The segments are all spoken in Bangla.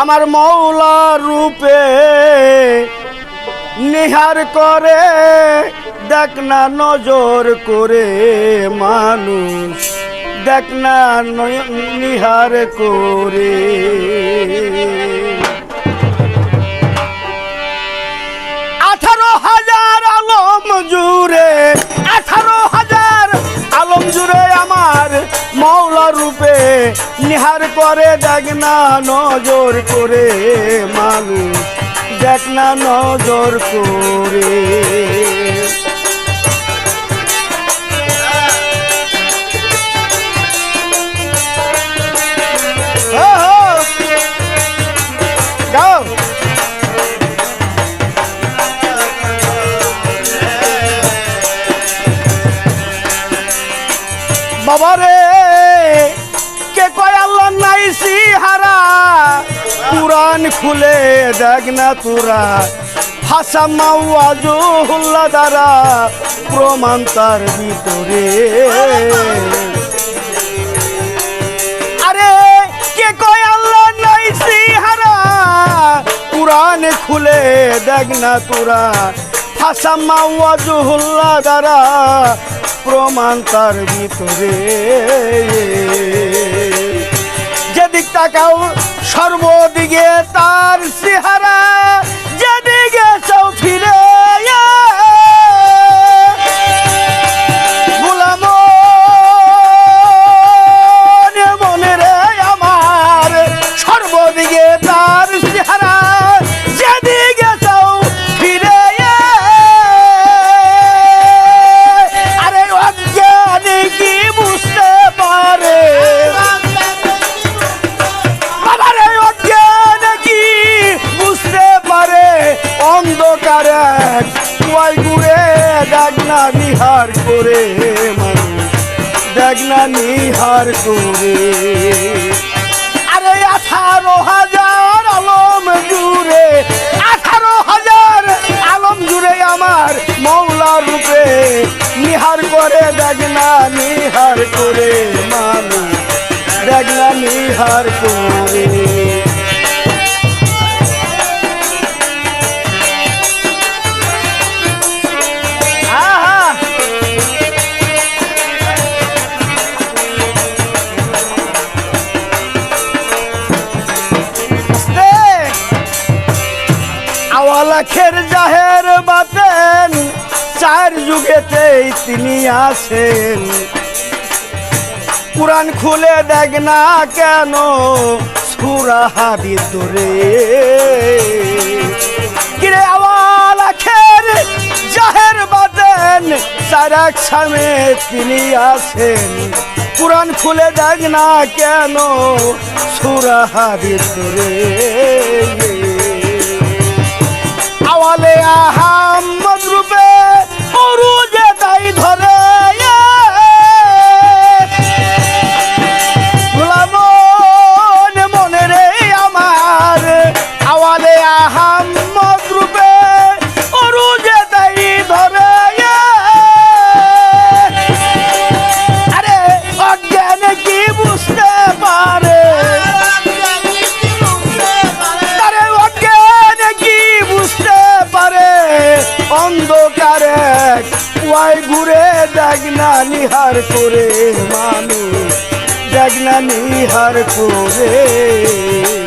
আমার মৌলা রূপে নিহার করে, দেখ না নজর করে মানুষ, দেখ না নিহার করে। আঠারো হাজার আলম জুড়ে, আঠারো হাজার আলম জুড়ে আমার মৌলা রূপে নিহার করে দেখ না নজর করে মানুষ দেখ না নজর করে। গাও বাবারে কুরআন খুলে দেখ না তোরা। হাসা মাওয়াজুল্লাহ দ্বারা প্রমাণ তার ভিতরে। আরে, কে কয় আল্লাহ নাই সিহারা? কুরআন খুলে দেখ না তোরা। হাসা মাওয়াজুল্লাহ দ্বারা প্রমাণ তার ভিতরে। যেদিক তাকাও অন্ধকার এক কুয়াই ঘুরে দেখ না নিহার করে মানুষ দেখ না নিহার করে। আরে আঠারো হাজার আলম জুড়ে, আঠারো হাজার আলম জুড়ে আমার মৌলা রূপে নিহার করে, দেখ না নিহার করে মানুষ দেখ না নিহার করে। আওয়ালাখের জাহের বাতেন, চার যুগেতেই তিনি আসেন কোরআন খুলে দেখ না কেন, সুরা হাদিস ধরে কিরে আওয়াল আখের জাহের বাদেন সারাক সামে তিনি আছেন। কোরআন খুলে দেখ না কেন, সুরা হাদিস ধরে আওয়ালে আহাম্মদ করে মানুষ দেখ না নিহার করে।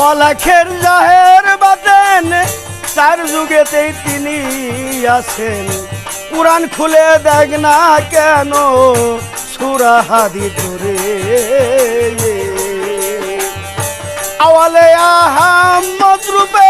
আওয়ালাখের জাহের বাতেন, চার যুগেতেই তিনি আছেন। কোরআন খুলে দেখ না কেন, সুরা হাদি ধরে আওয়ালে আহাম্মদ রূপে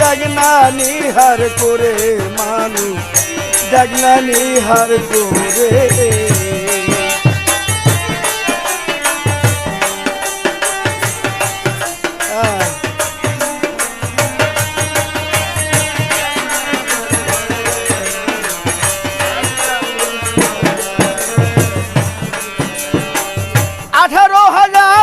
জাগনা নিহার করে মানুষ জাগনা নিহার করে। আঠারো হাজার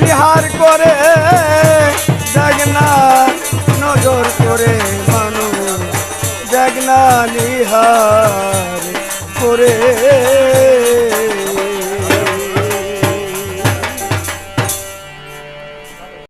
ইহার করে জগনা নজর করে মানুষ জগনা নিহার করে